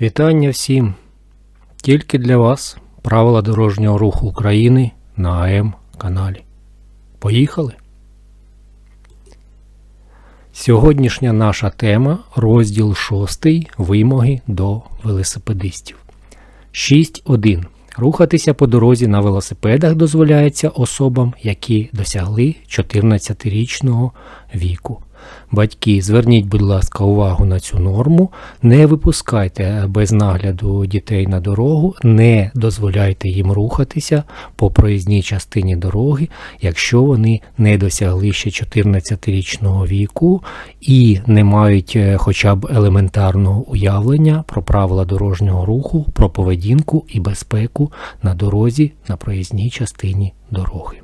Вітання всім! Тільки для вас правила дорожнього руху України на АМ каналі. Поїхали! Сьогоднішня наша тема розділ 6 Вимоги до велосипедистів. 6.1. Рухатися по дорозі на велосипедах дозволяється особам, які досягли 14-річного віку. Батьки, зверніть, будь ласка, увагу на цю норму. Не випускайте без нагляду дітей на дорогу, не дозволяйте їм рухатися по проїзній частині дороги, якщо вони не досягли ще 14-річного віку і не мають е, хоча б елементарного уявлення про правила дорожнього руху, про поведінку і безпеку на дорозі на проїзній частині дороги.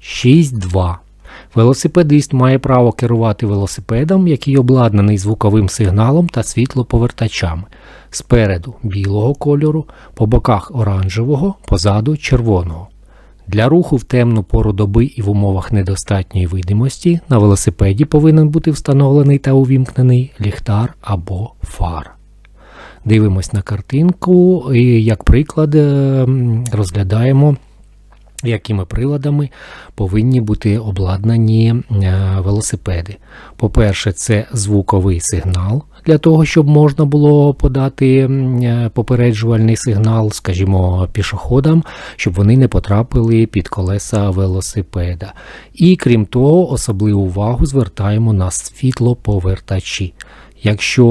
6.2. Велосипедист має право керувати велосипедом, який обладнаний звуковим сигналом та світлоповертачами. Спереду білого кольору, по боках оранжевого, позаду червоного. Для руху в темну пору доби і в умовах недостатньої видимості на велосипеді повинен бути встановлений та увімкнений ліхтар або фара. Дивимось на картинку і, як приклад, е, розглядаємо якими приладами повинні бути обладнані е, велосипеди. По-перше, це звуковий сигнал для того, щоб можна було подати е, попереджувальний сигнал, скажімо, пішоходам, щоб вони не потрапили під колеса велосипеда. І крім того, особливу увагу звертаємо на світлоповертачі. Якщо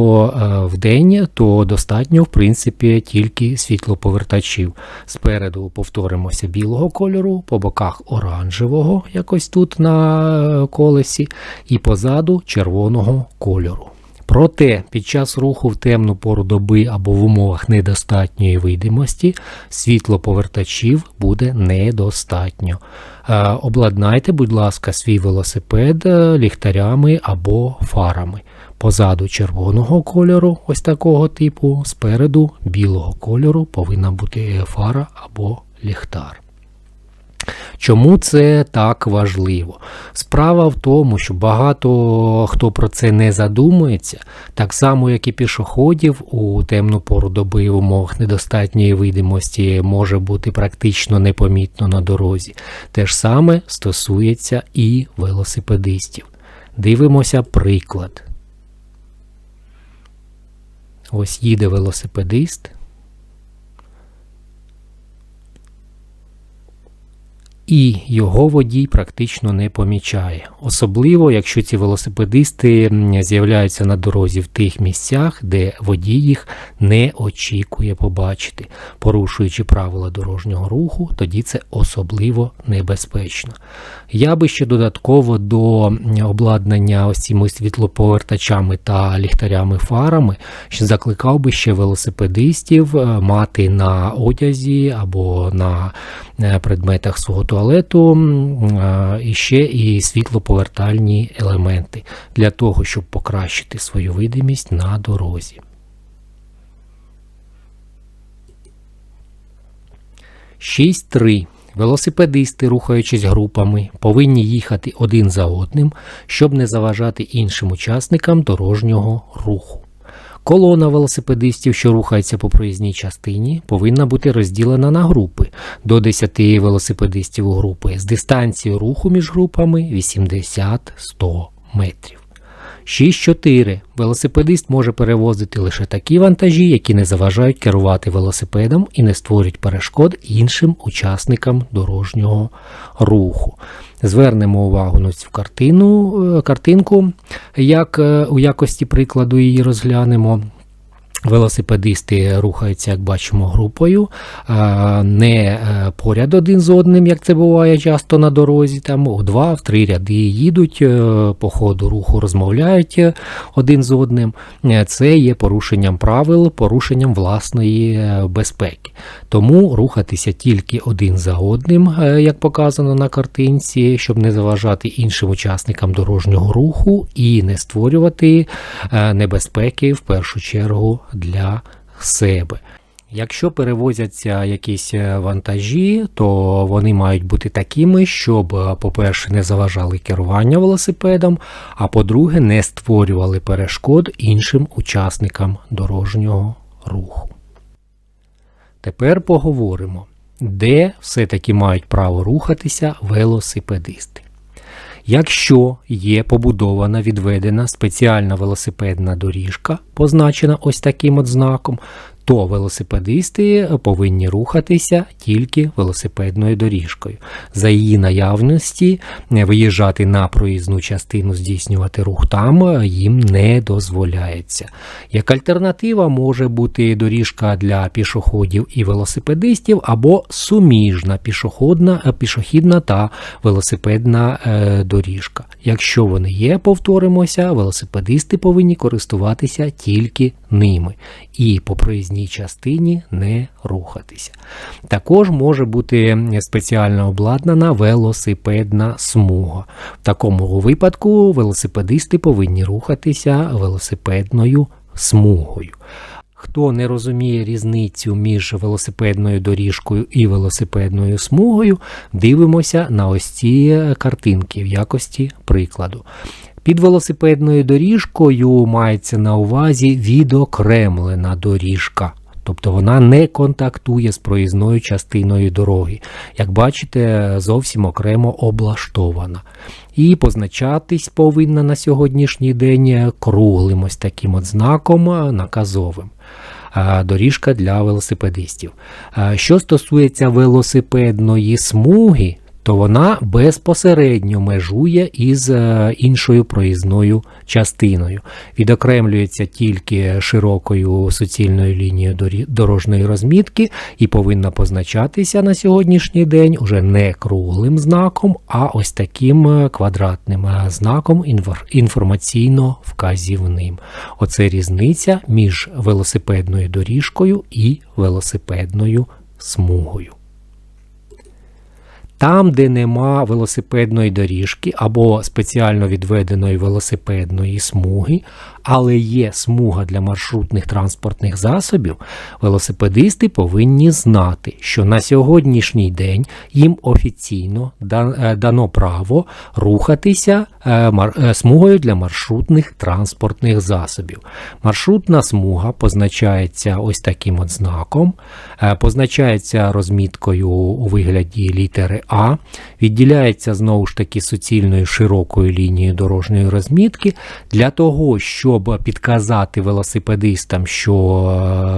в вдень, то достатньо, в принципі, тільки світлоповертачів. Спереду повторимося білого кольору, по боках оранжевого, якось тут на е, колесі, і позаду червоного кольору. Проте під час руху в темну пору доби або в умовах недостатньої видимості світлоповертачів буде недостатньо. Е, Обладнайте, будь ласка, свій велосипед е, ліхтарями або фарами. Позаду червоного кольору, ось такого типу, спереду білого кольору повинна бути фара або ліхтар. Чому це так важливо? Справа в тому, що багато хто про це не задумується, так само, як і пішоходів у темну пору доби в умовах недостатньої видимості може бути практично непомітно на дорозі. Те ж саме стосується і велосипедистів. Дивимося приклад. Ось їде велосипедист. І його водій практично не помічає, особливо якщо ці велосипедисти з'являються на дорозі в тих місцях, де водій їх не очікує побачити. Порушуючи правила дорожнього руху, тоді це особливо небезпечно. Я би ще додатково до обладнання ось цими світлоповертачами та ліхтарями фарами ще закликав би ще велосипедистів е, мати на одязі або на предметах свого туалету і ще і світлоповертальні елементи для того, щоб покращити свою видимість на дорозі. Шість три. Велосипедисти, рухаючись групами, повинні їхати один за одним, щоб не заважати іншим учасникам дорожнього руху. Колона велосипедистів, що рухається по проїзній частині, повинна бути розділена на групи до 10 велосипедистів у групи з дистанцією руху між групами 80-100 метрів. 6.4. Велосипедист може перевозити лише такі вантажі, які не заважають керувати велосипедом і не створюють перешкод іншим учасникам дорожнього руху. Звернемо увагу на цю картину, е, картинку, як е, у якості прикладу її розглянемо. Велосипедисти рухаються, як бачимо, групою, не е, поряд один з одним, як це буває часто на дорозі. Там у два, в три ряди їдуть е, по ходу руху, розмовляють е, один з одним. Це є порушенням правил, порушенням власної безпеки. Тому рухатися тільки один за одним, як показано на картинці, щоб не заважати іншим учасникам дорожнього руху і не створювати небезпеки в першу чергу для себе. Якщо перевозяться якісь е, вантажі, то вони мають бути такими, щоб, е, по-перше, не заважали керування велосипедом, а по-друге, не створювали перешкод іншим учасникам дорожнього руху. Тепер поговоримо, де все-таки мають право рухатися велосипедисти. Якщо є побудована відведена спеціальна велосипедна доріжка, позначена ось таким от знаком, то велосипедисти повинні рухатися тільки велосипедною доріжкою. За її наявності е, виїжджати на проїзну частину, здійснювати рух там е, їм не дозволяється. Як альтернатива може бути доріжка для пішоходів і велосипедистів або суміжна пішохідна, е, пішохідна та велосипедна доріжка. Якщо вони є, повторимося, велосипедисти повинні користуватися тільки ними і по проїзній частині не рухатися. Також може бути спеціально обладнана велосипедна смуга. В такому випадку велосипедисти повинні рухатися велосипедною смугою. Хто не розуміє різницю між велосипедною доріжкою і велосипедною смугою, дивимося на ось ці картинки в якості прикладу. Під велосипедною доріжкою мається на увазі відокремлена доріжка. Тобто вона не контактує з проїзною частиною дороги. Як бачите, зовсім окремо облаштована. І позначатись повинна на сьогоднішній день круглим ось таким от знаком наказовим. Доріжка для велосипедистів. Що стосується велосипедної смуги, то вона безпосередньо межує із е, іншою проїзною частиною. Відокремлюється тільки широкою суцільною лінією дорожньої розмітки і повинна позначатися на сьогоднішній день уже не круглим знаком, а ось таким е, квадратним е, знаком інформаційно-вказівним. Оце різниця між велосипедною доріжкою і велосипедною смугою. Там, де нема велосипедної доріжки або спеціально відведеної велосипедної смуги, але є смуга для маршрутних транспортних засобів, велосипедисти повинні знати, що на сьогоднішній день їм офіційно е, дано право рухатися е, е, смугою для маршрутних транспортних засобів. Маршрутна смуга позначається ось таким от знаком, позначається розміткою у вигляді літери А, відділяється знову ж таки суцільною широкою лінією дорожньої розмітки для того, щоб підказати велосипедистам, що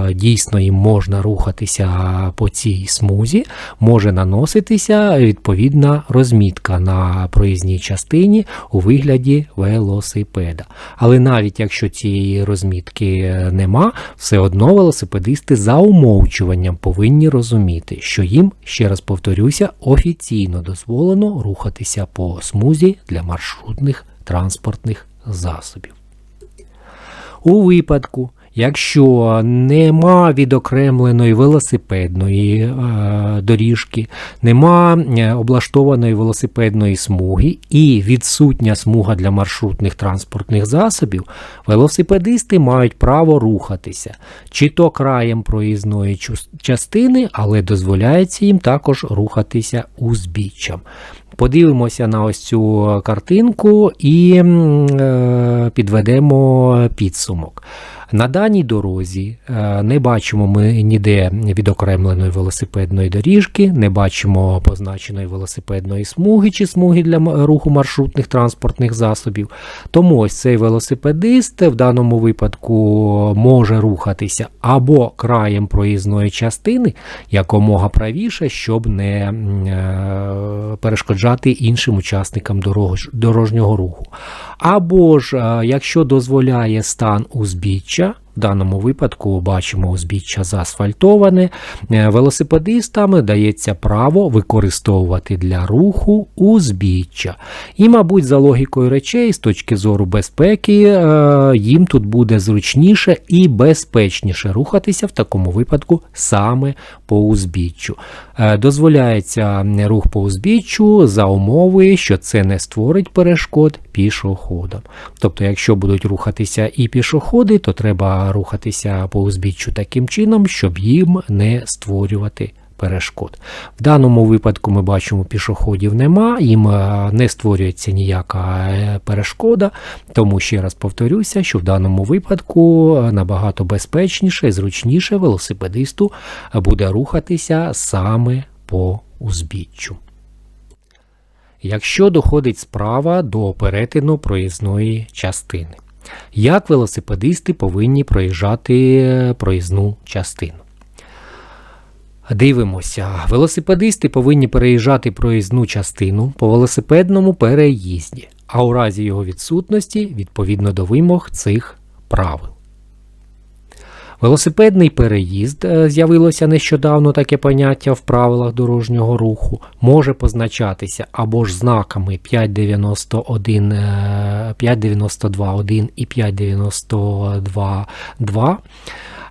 е, дійсно їм можна рухатися по цій смузі, може наноситися відповідна розмітка на проїзній частині у вигляді велосипеда. Але навіть якщо цієї розмітки нема, все одно велосипедисти за умовчуванням повинні розуміти, що їм, ще раз повторюся, офіційно дозволено рухатися по смузі для маршрутних транспортних засобів. У випадку, якщо нема відокремленої велосипедної е, доріжки, нема е, облаштованої велосипедної смуги і відсутня смуга для маршрутних транспортних засобів, велосипедисти мають право рухатися чи то краєм проїзної частини, але дозволяється їм також рухатися узбіччям. Подивимося на ось цю картинку і е, підведемо підсумок. На даній дорозі е, не бачимо ми ніде відокремленої велосипедної доріжки, не бачимо позначеної велосипедної смуги чи смуги для руху маршрутних транспортних засобів. Тому ось цей велосипедист в даному випадку може рухатися або краєм проїзної частини якомога правіше, щоб не е, перешкоджати іншим учасникам дорож- дорожнього руху. Або ж, е, якщо дозволяє стан узбіччя, в даному випадку бачимо узбіччя заасфальтоване, е, велосипедистам дається право використовувати для руху узбіччя. І, мабуть, за логікою речей, з точки зору безпеки, е, їм тут буде зручніше і безпечніше рухатися в такому випадку саме по узбіччю. Е, Дозволяється рух по узбіччю за умови, що це не створить перешкод пішоходам. Тобто, якщо будуть рухатися і пішоходи, то треба рухатися по узбіччю таким чином, щоб їм не створювати перешкод. В даному випадку ми бачимо, пішоходів нема, їм е, не створюється ніяка е, перешкода, тому ще раз повторюся, що в даному випадку е, набагато безпечніше і зручніше велосипедисту буде рухатися саме по узбіччю. Якщо доходить справа до перетину проїзної частини, як велосипедисти повинні проїжджати проїзну частину? Дивимося, велосипедисти повинні переїжджати проїзну частину по велосипедному переїзді, а у разі його відсутності відповідно до вимог цих правил. Велосипедний переїзд е, з'явилося нещодавно таке поняття в правилах дорожнього руху, може позначатися або ж знаками 591, 592.1 і 592.2.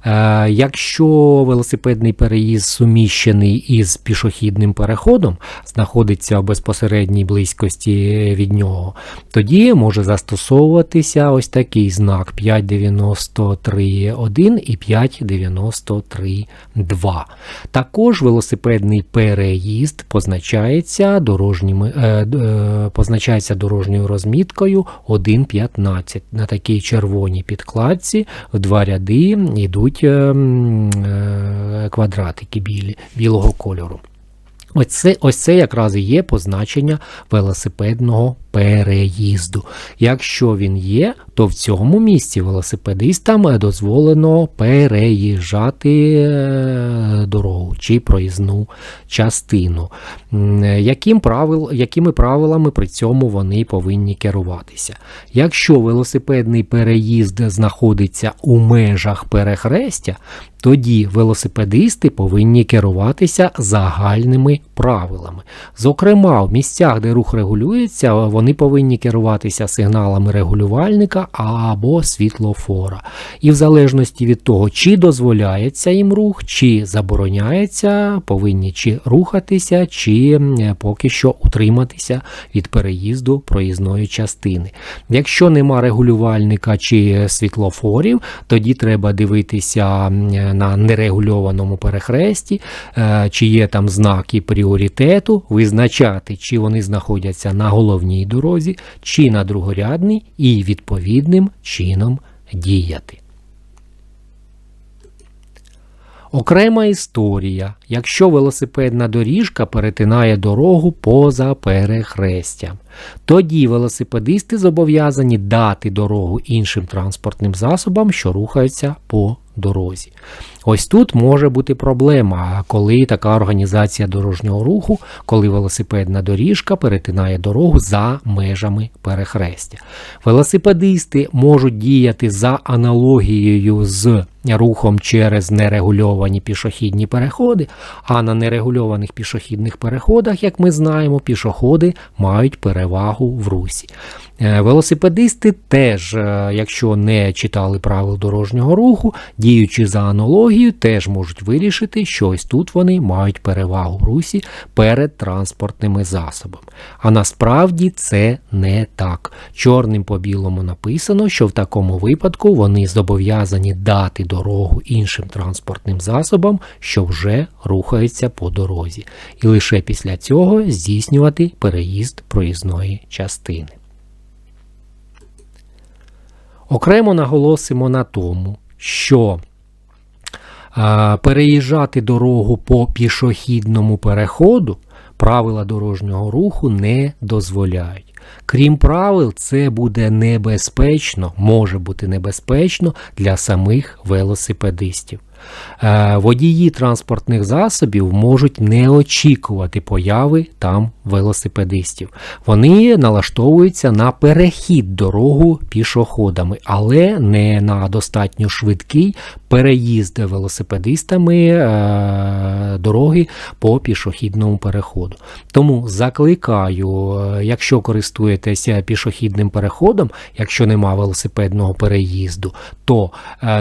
Е, якщо велосипедний переїзд суміщений із пішохідним переходом, знаходиться в безпосередній близькості від нього, тоді може застосовуватися ось такий знак 593.1 і 593.2. Також велосипедний переїзд позначається дорожніми, е, е, позначається дорожньою розміткою 1.15. На такій червоній підкладці в два ряди йдуть йдуть ем, е, квадратики білі, білого кольору. Ось це, ось це якраз і є позначення велосипедного переїзду. Якщо він є, то в цьому місці велосипедистам дозволено переїжджати е, дорогу чи проїзну частину. Яким правил, Якими правилами при цьому вони повинні керуватися? Якщо велосипедний переїзд знаходиться у межах перехрестя, тоді велосипедисти повинні керуватися загальними правилами. Зокрема, в місцях, де рух регулюється, вони повинні керуватися сигналами регулювальника або світлофора. І в залежності від того, чи дозволяється їм рух, чи забороняється, повинні чи рухатися, чи поки що утриматися від переїзду проїзної частини. Якщо нема регулювальника чи світлофорів, тоді треба дивитися на нерегульованому перехресті, е, чи є там знаки пріоритету, визначати, чи вони знаходяться на головній дорозі, чи на другорядній, і відповідним чином діяти. Окрема історія, якщо велосипедна доріжка перетинає дорогу поза перехрестям. Тоді велосипедисти зобов'язані дати дорогу іншим транспортним засобам, що рухаються по дорозі. Ось тут може бути проблема, коли така організація дорожнього руху, коли велосипедна доріжка перетинає дорогу за межами перехрестя. Велосипедисти можуть діяти за аналогією з рухом через нерегульовані пішохідні переходи, а на нерегульованих пішохідних переходах, як ми знаємо, пішоходи мають перевагу в русі. Е, велосипедисти теж, е, якщо не читали правил дорожнього руху, діючи за аналогією, теж можуть вирішити, що ось тут вони мають перевагу русі перед транспортними засобами. А насправді це не так. Чорним по білому написано, що в такому випадку вони зобов'язані дати дорогу іншим транспортним засобам, що вже рухаються по дорозі, і лише після цього здійснювати переїзд проїзної частини. Окремо наголосимо на тому, що переїжджати дорогу по пішохідному переходу правила дорожнього руху не дозволяють. Крім правил, це буде небезпечно, може бути небезпечно для самих велосипедистів. Е, водії транспортних засобів можуть не очікувати появи там велосипедистів. Вони налаштовуються на перехід дорогу пішоходами, але не на достатньо швидкий переїзд велосипедистами е, дороги по пішохідному переходу. Тому закликаю, е, якщо користуєтеся пішохідним переходом, якщо нема велосипедного переїзду, то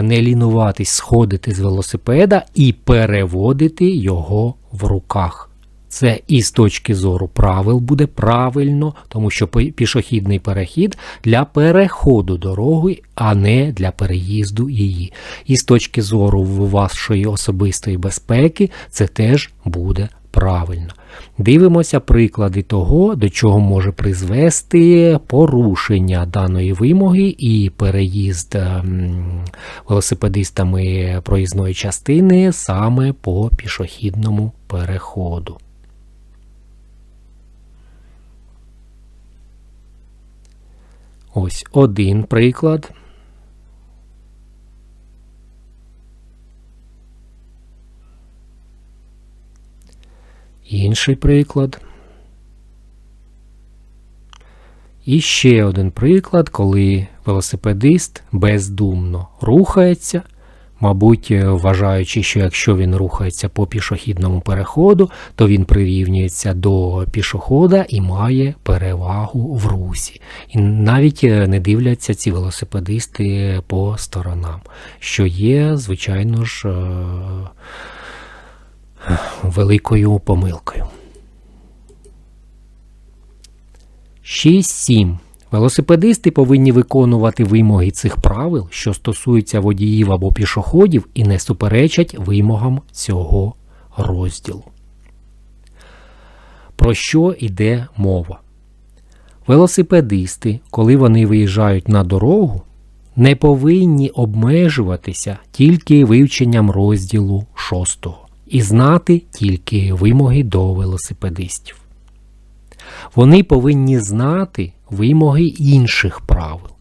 не лінуватись сходити з велосипеда і переводити його в руках. Це і з точки зору правил буде правильно, тому що пішохідний перехід для переходу дороги, а не для переїзду її. І з точки зору вашої особистої безпеки це теж буде правильно. Дивимося приклади того, до чого може призвести порушення даної вимоги і переїзд ем, велосипедистами проїзної частини саме по пішохідному переходу. Ось один приклад. Інший приклад. І ще один приклад, коли велосипедист бездумно рухається, мабуть, вважаючи, що якщо він рухається по пішохідному переходу, то він прирівнюється до пішохода і має перевагу в русі. І навіть не дивляться ці велосипедисти по сторонам, що є, звичайно ж, е, великою помилкою. 6.7. Велосипедисти повинні виконувати вимоги цих правил, що стосуються водіїв або пішоходів, і не суперечать вимогам цього розділу. Про що йде мова? Велосипедисти, коли вони виїжджають на дорогу, не повинні обмежуватися тільки вивченням розділу 6 і знати тільки вимоги до велосипедистів. Вони повинні знати вимоги інших правил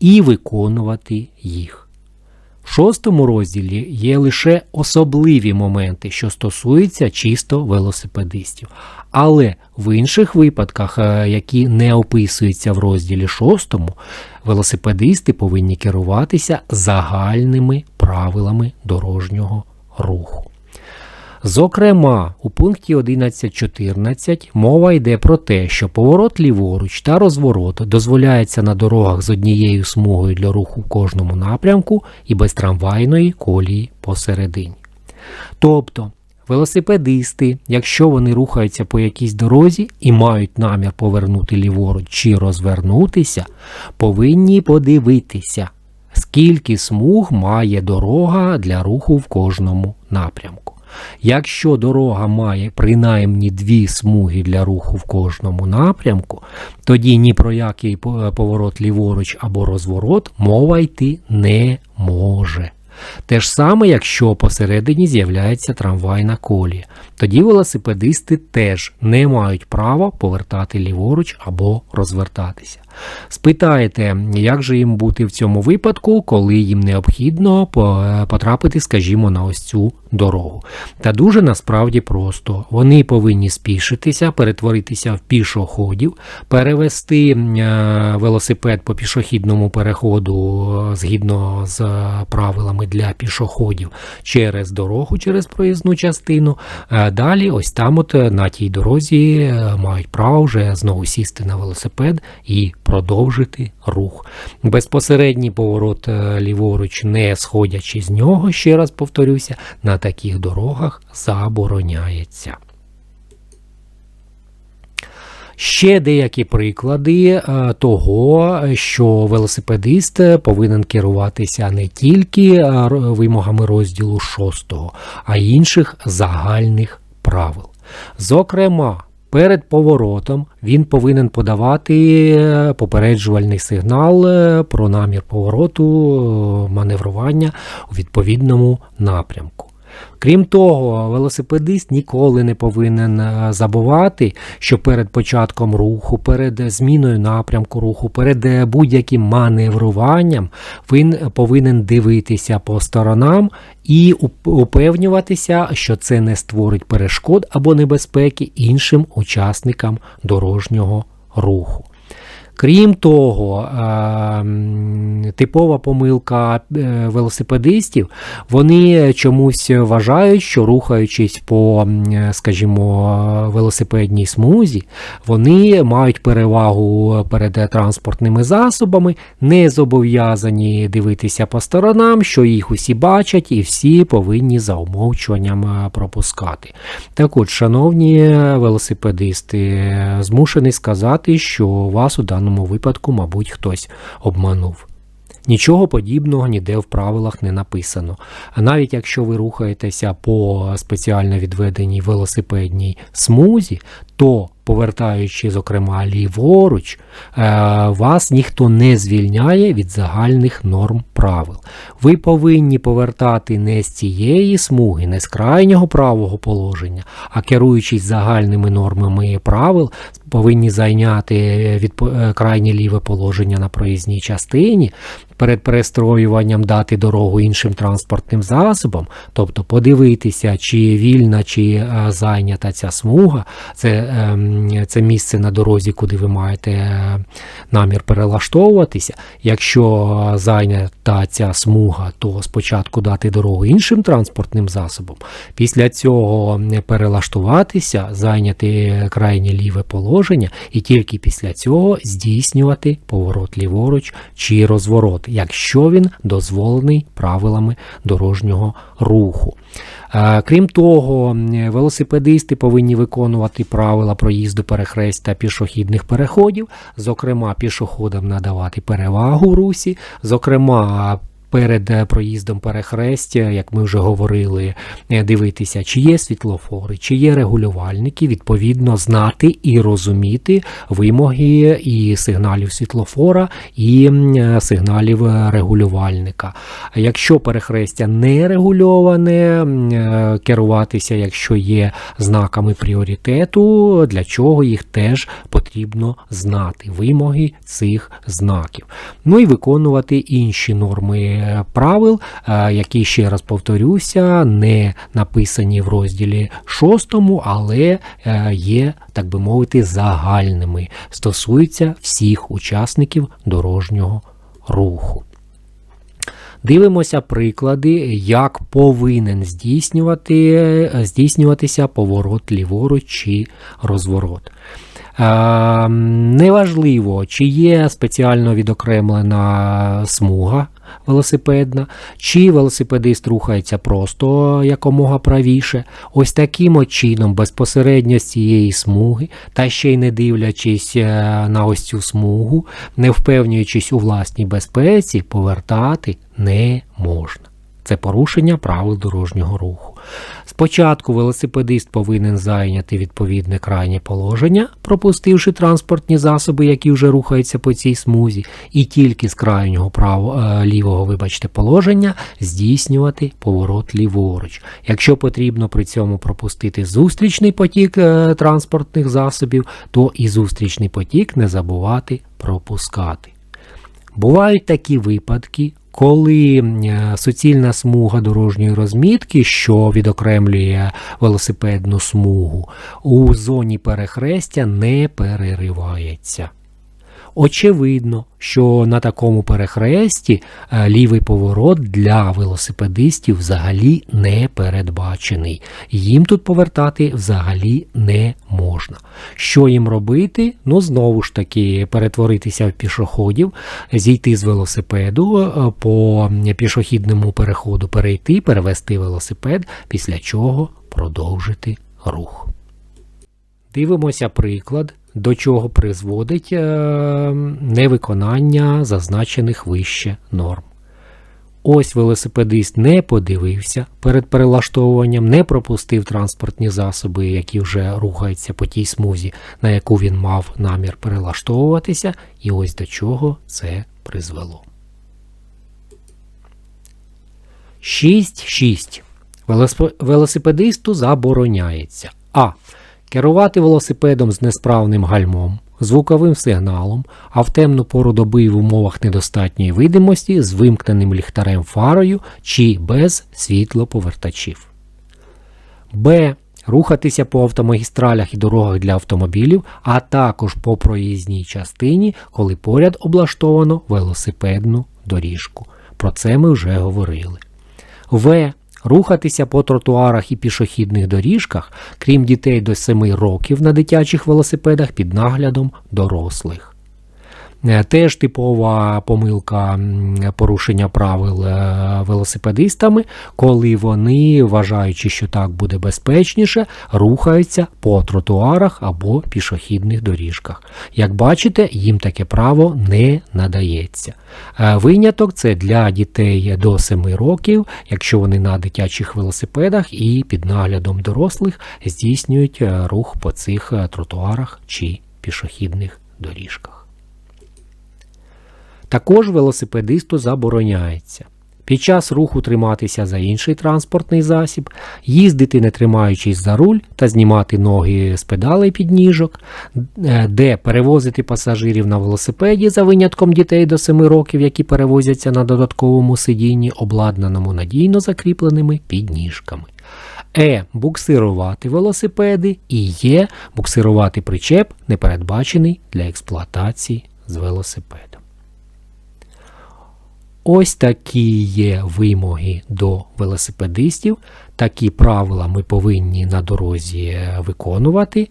і виконувати їх. В шостому розділі є лише особливі моменти, що стосуються чисто велосипедистів. Але в інших випадках, е, які не описуються в розділі шостому, велосипедисти повинні керуватися загальними правилами дорожнього руху. Зокрема, у пункті 11.14 мова йде про те, що поворот ліворуч та розворот дозволяється на дорогах з однією смугою для руху в кожному напрямку і без трамвайної колії посередині. Тобто, велосипедисти, якщо вони рухаються по якійсь дорозі і мають намір повернути ліворуч чи розвернутися, повинні подивитися, скільки смуг має дорога для руху в кожному напрямку. Якщо дорога має принаймні дві смуги для руху в кожному напрямку, тоді ні про який поворот ліворуч або розворот мова йти не може. Те ж саме, якщо посередині з'являється трамвайна колія, тоді велосипедисти теж не мають права повертати ліворуч або розвертатися. Спитаєте, як же їм бути в цьому випадку, коли їм необхідно потрапити, скажімо, на ось цю дорогу. Та дуже насправді просто. Вони повинні спішитися, перетворитися в пішоходів, перевести е, велосипед по пішохідному переходу е, згідно з правилами для пішоходів через дорогу, через проїзну частину. Е, далі, ось там, от на тій дорозі, мають право вже знову сісти на велосипед і продовжити рух. Безпосередній поворот е, ліворуч, не сходячи з нього, ще раз повторюся, на таких дорогах забороняється. Ще деякі приклади е, того, що велосипедист повинен керуватися не тільки е, вимогами розділу 6, а й інших загальних правил. Зокрема, Перед поворотом він повинен подавати е, попереджувальний сигнал е, про намір повороту е, маневрування у відповідному напрямку. Крім того, велосипедист ніколи не повинен е, забувати, що перед початком руху, перед зміною напрямку руху, перед е, будь-яким маневруванням він повинен дивитися по сторонам і упевнюватися, що це не створить перешкод або небезпеки іншим учасникам дорожнього руху. Крім того, типова помилка е, велосипедистів, вони чомусь вважають, що рухаючись по, скажімо, велосипедній смузі, вони мають перевагу перед транспортними засобами, не зобов'язані дивитися по сторонам, що їх усі бачать, і всі повинні за умовчуванням е, пропускати. Так от, шановні велосипедисти, змушений сказати, що вас у даному випадку, мабуть, хтось обманув. Нічого подібного ніде в правилах не написано. А навіть якщо ви рухаєтеся по спеціально відведеній велосипедній смузі, то повертаючи, зокрема, ліворуч, е, вас ніхто не звільняє від загальних норм правил. Ви повинні повертати не з цієї смуги, не з крайнього правого положення, а керуючись загальними нормами правил, повинні зайняти відпо- е, крайнє ліве положення на проїзній частині, перед перестроюванням дати дорогу іншим транспортним засобам, тобто подивитися, чи вільна, чи е, зайнята ця смуга, це, ем, це місце на дорозі, куди ви маєте е, намір перелаштовуватися. Якщо е, зайнята ця смуга, то спочатку дати дорогу іншим транспортним засобам, після цього е, перелаштуватися, зайняти крайнє ліве положення, і тільки після цього здійснювати поворот ліворуч чи розворот, якщо він дозволений правилами дорожнього руху. Крім того, велосипедисти повинні виконувати правила проїзду перехрест та пішохідних переходів, зокрема, пішоходам надавати перевагу русі, зокрема. Перед е, проїздом перехрестя, як ми вже говорили, е, дивитися, чи є світлофори, чи є регулювальники, відповідно знати і розуміти вимоги і сигналів світлофора, і е, сигналів регулювальника. Якщо перехрестя не регульоване, керуватися, якщо є знаками пріоритету, для чого їх теж потрібно знати, вимоги цих знаків. Ну і виконувати інші норми правил, е, які ще раз повторюся, не написані в розділі 6, але е, є, так би мовити, загальними, стосуються всіх учасників дорожнього руху. Дивимося приклади, як повинен здійснювати, здійснюватися поворот ліворуч чи розворот. Е, неважливо, чи є спеціально відокремлена смуга велосипедна, чи велосипедист рухається просто якомога правіше. Ось таким от чином, безпосередньо з цієї смуги, та ще й не дивлячись е, на ось цю смугу, не впевнюючись у власній безпеці, повертати не можна. Це порушення правил дорожнього руху. Спочатку велосипедист повинен зайняти відповідне крайнє положення, пропустивши транспортні засоби, які вже рухаються по цій смузі, і тільки з крайнього право, е, лівого вибачте, положення здійснювати поворот ліворуч. Якщо потрібно при цьому пропустити зустрічний потік е, транспортних засобів, то і зустрічний потік не забувати пропускати. Бувають такі випадки, коли суцільна смуга дорожньої розмітки, що відокремлює велосипедну смугу, у зоні перехрестя не переривається. Очевидно, що на такому перехресті е, лівий поворот для велосипедистів взагалі не передбачений. Їм тут повертати взагалі не можна. Що їм робити? Ну, знову ж таки, перетворитися в пішоходів, зійти з велосипеду, е, по пішохідному переходу перейти, перевести велосипед, після чого продовжити рух. Дивимося приклад, до чого призводить е, невиконання зазначених вище норм. Ось велосипедист не подивився перед перелаштовуванням, не пропустив транспортні засоби, які вже рухаються по тій смузі, на яку він мав намір перелаштовуватися, і ось до чого це призвело. 6.6. Велосипедисту забороняється А. Керувати велосипедом з несправним гальмом, звуковим сигналом, а в темну пору доби в умовах недостатньої видимості з вимкненим ліхтарем фарою чи без світлоповертачів. Б. рухатися по автомагістралях і дорогах для автомобілів, а також по проїзній частині, коли поряд облаштовано велосипедну доріжку. Про це ми вже говорили. В. Рухатися по тротуарах і пішохідних доріжках, крім дітей до 7 років на дитячих велосипедах під наглядом дорослих. Е, Теж типова помилка порушення правил е, велосипедистами, коли вони, вважаючи, що так буде безпечніше, рухаються по тротуарах або пішохідних доріжках. Як бачите, їм таке право не надається. Е, Виняток це для дітей до 7 років, якщо вони на дитячих велосипедах і під наглядом дорослих здійснюють рух по цих тротуарах чи пішохідних доріжках. Також велосипедисту забороняється під час руху триматися за інший транспортний засіб, їздити не тримаючись за руль та знімати ноги з педалей підніжок, е, де перевозити пасажирів на велосипеді за винятком дітей до 7 років, які перевозяться на додатковому сидінні, обладнаному надійно закріпленими підніжками. Е. Буксирувати велосипеди і Є. Буксирувати причеп, не передбачений для експлуатації з велосипедом. Ось такі є вимоги до велосипедистів. Такі правила ми повинні на дорозі е, виконувати.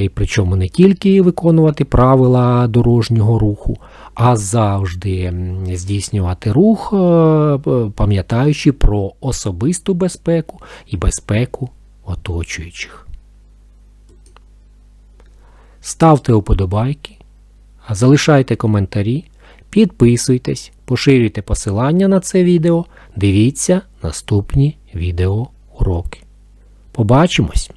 І причому не тільки виконувати правила дорожнього руху, а завжди здійснювати рух, е, пам'ятаючи про особисту безпеку і безпеку оточуючих. Ставте уподобайки, залишайте коментарі. Підписуйтесь, поширюйте посилання на це відео, дивіться наступні відео уроки. Побачимось!